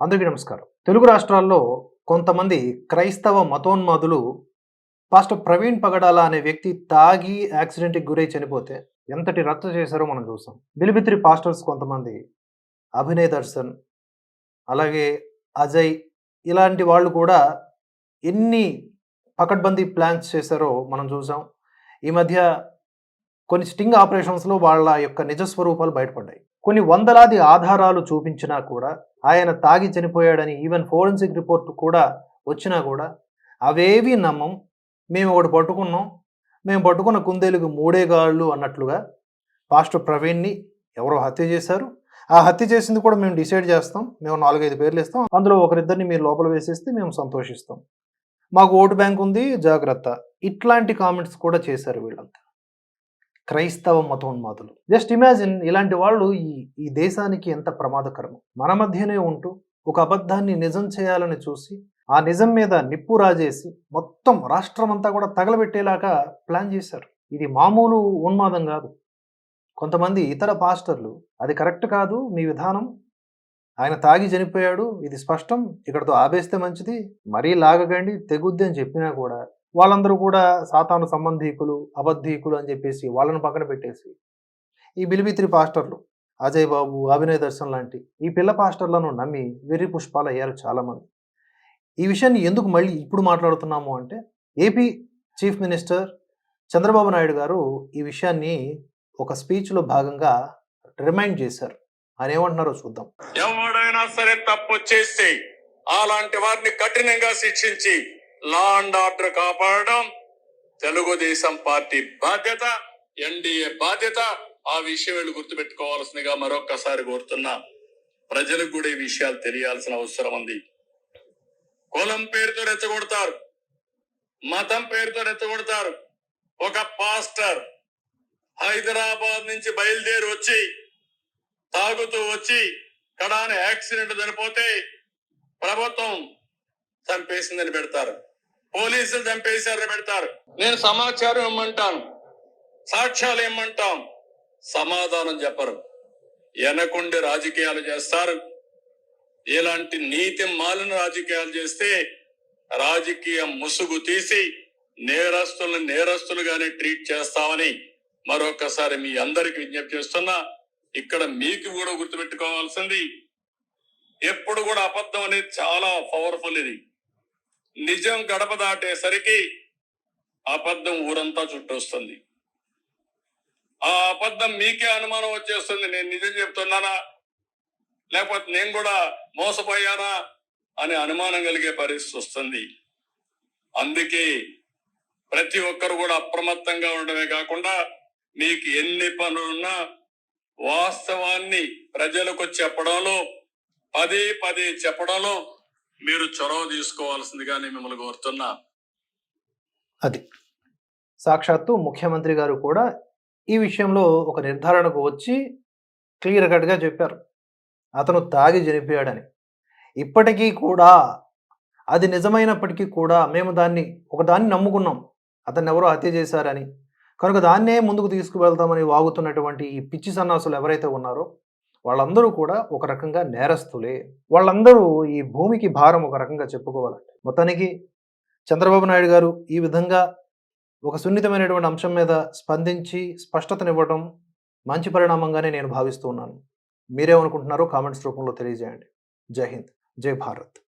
అందరికీ నమస్కారం. తెలుగు రాష్ట్రాల్లో కొంతమంది క్రైస్తవ మతోన్మాదులు పాస్టర్ ప్రవీణ్ పగడాల అనే వ్యక్తి తాగి యాక్సిడెంట్కి గురై చనిపోతే ఎంతటి రచ్చ చేశారో మనం చూసాం. బిలిబిత్రి పాస్టర్స్ కొంతమంది అభినయ్ దర్శన్ అలాగే అజయ్ ఇలాంటి వాళ్ళు కూడా ఎన్ని పకడ్బందీ ప్లాన్స్ చేశారో మనం చూసాం. ఈ మధ్య కొన్ని స్టింగ్ ఆపరేషన్స్లో వాళ్ళ యొక్క నిజ స్వరూపాలు బయటపడ్డాయి. కొన్ని వందలాది ఆధారాలు చూపించినా కూడా ఆయన తాగి చనిపోయాడని ఈవెన్ ఫోరెన్సిక్ రిపోర్ట్ కూడా వచ్చినా కూడా అవేవి నమ్మం. మేము ఒకటి పట్టుకున్నాం. మేము పట్టుకున్న కుందేలుకు మూడే గాళ్ళు అన్నట్లుగా పాస్టర్ ప్రవీణ్ని ఎవరో హత్య చేశారు. ఆ హత్య చేసింది కూడా మేము డిసైడ్ చేస్తాం. మేము నాలుగైదు పేర్లు ఇస్తాం. అందులో ఒకరిద్దరిని మీరు లోపల వేసేస్తే మేము సంతోషిస్తాం. మాకు ఓటు బ్యాంక్ ఉంది. జాగ్రత్త. ఇట్లాంటి కామెంట్స్ కూడా చేశారు వీళ్ళంతా. క్రైస్తవ మతోన్మాదులు. జస్ట్ ఇమాజిన్ ఇలాంటి వాళ్ళు ఈ ఈ దేశానికి ఎంత ప్రమాదకరం మన మధ్యనే ఉంటూ ఒక అబద్ధాన్ని నిజం చేయాలని చూసి ఆ నిజం మీద నిప్పు రాజేసి మొత్తం రాష్ట్రం అంతా కూడా తగలబెట్టేలాగా ప్లాన్ చేశారు. ఇది మామూలు ఉన్మాదం కాదు. కొంతమంది ఇతర పాస్టర్లు అది కరెక్ట్ కాదు మీ విధానం. ఆయన తాగి చనిపోయాడు ఇది స్పష్టం ఇక్కడతో ఆపేస్తే మంచిది మరీ లాగకండి తెగుద్ది అని చెప్పినా కూడా వాళ్ళందరూ కూడా సాతాను సంబంధీకులు అబద్ధీకులు అని చెప్పేసి వాళ్ళని పక్కన పెట్టేసి ఈ బిలిబిత్రి పాస్టర్లు అజయ్ బాబు అభినయ్ దర్శన్ లాంటి ఈ పిల్ల పాస్టర్లను నమ్మి వెర్రి పుష్పాలు అయ్యారు చాలామంది. ఈ విషయాన్ని ఎందుకు మళ్ళీ ఇప్పుడు మాట్లాడుతున్నాము అంటే AP chief minister Chandrababu Naidu garu ఈ విషయాన్ని ఒక స్పీచ్లో భాగంగా రిమైండ్ చేశారు. ఆయన ఏమంటున్నారో చూద్దాం. ఎవడైనా సరే తప్పు చేస్తే అలాంటి వారిని కఠినంగా శిక్షించి లా అండ్ ఆర్డర్ కాపాడడం తెలుగుదేశం పార్టీ బాధ్యత ఎన్డీఏ బాధ్యత. ఆ విషయం వీళ్ళు గుర్తుపెట్టుకోవాల్సిందిగా మరొక్కసారి కోరుతున్నా. ప్రజలకు కూడా ఈ విషయాలు తెలియాల్సిన అవసరం ఉంది. కులం పేరుతో రెచ్చగొడతారు. మతం పేరుతో రెచ్చగొడతారు. ఒక పాస్టర్ హైదరాబాద్ నుంచి బయలుదేరి వచ్చి తాగుతూ వచ్చి కడాన యాక్సిడెంట్ చనిపోతే ప్రభుత్వం చంపేసిందని పెడతారు. పోలీసులు చంపేశారు పెడతారు. నేను సమాచారం ఇమ్మంటాను. సాక్ష్యాలు ఇమ్మంటాం. సమాధానం చెప్పరు. వెనకుండి రాజకీయాలు చేస్తారు. ఇలాంటి నీతి మాలిన రాజకీయాలు చేస్తే రాజకీయ ముసుగు తీసి నేరస్తులను నేరస్తులుగానే ట్రీట్ చేస్తామని మరొకసారి మీ అందరికి విజ్ఞప్తి చేస్తున్నా ఇక్కడ మీకు కూడా గుర్తుపెట్టుకోవాల్సింది ఎప్పుడు కూడా అబద్ధం అనేది చాలా పవర్ఫుల్ ఇది. నిజం గడప దాటేసరికి అబద్ధం ఊరంతా చుట్టొస్తుంది. ఆ అబద్ధం మీకే అనుమానం వచ్చేస్తుంది. నేను నిజం చెప్తున్నానా? లేకపోతే నేను కూడా మోసపోయానా? అనే అనుమానం కలిగే పరిస్థితి వస్తుంది. అందుకే ప్రతి ఒక్కరు కూడా అప్రమత్తంగా ఉండడమే కాకుండా మీకు ఎన్ని పనులున్నా వాస్తవాన్ని ప్రజలకు చెప్పడంలో పదే పదే చెప్పడంలో మీరు చొరవ తీసుకోవాల్సిందిగా నేను మిమ్మల్ని కోరుతున్నా. అది. సాక్షాత్తు ముఖ్యమంత్రి గారు కూడా ఈ విషయంలో ఒక నిర్ధారణకు వచ్చి క్లియర్ కట్గా చెప్పారు. అతను తాగి చనిపోయాడని ఇప్పటికీ కూడా అది నిజమైనప్పటికీ కూడా మేము దాన్ని ఒకదాన్ని నమ్ముకున్నాం. అతన్ని ఎవరో హత్య చేశారని. కనుక దాన్నే ముందుకు తీసుకువెళ్తామని వాగుతున్నటువంటి ఈ పిచ్చి సన్నాసులు ఎవరైతే ఉన్నారో వాళ్ళందరూ కూడా ఒక రకంగా నేరస్తులే. వాళ్ళందరూ ఈ భూమికి భారం ఒక రకంగా చెప్పుకోవాలంటే. మొత్తానికి చంద్రబాబు నాయుడు గారు ఈ విధంగా ఒక సున్నితమైనటువంటి అంశం మీద స్పందించి స్పష్టతనివ్వడం మంచి పరిణామంగానే నేను భావిస్తూ ఉన్నాను. మీరేమనుకుంటున్నారో కామెంట్స్ రూపంలో తెలియజేయండి. జై హింద్. జై భారత్.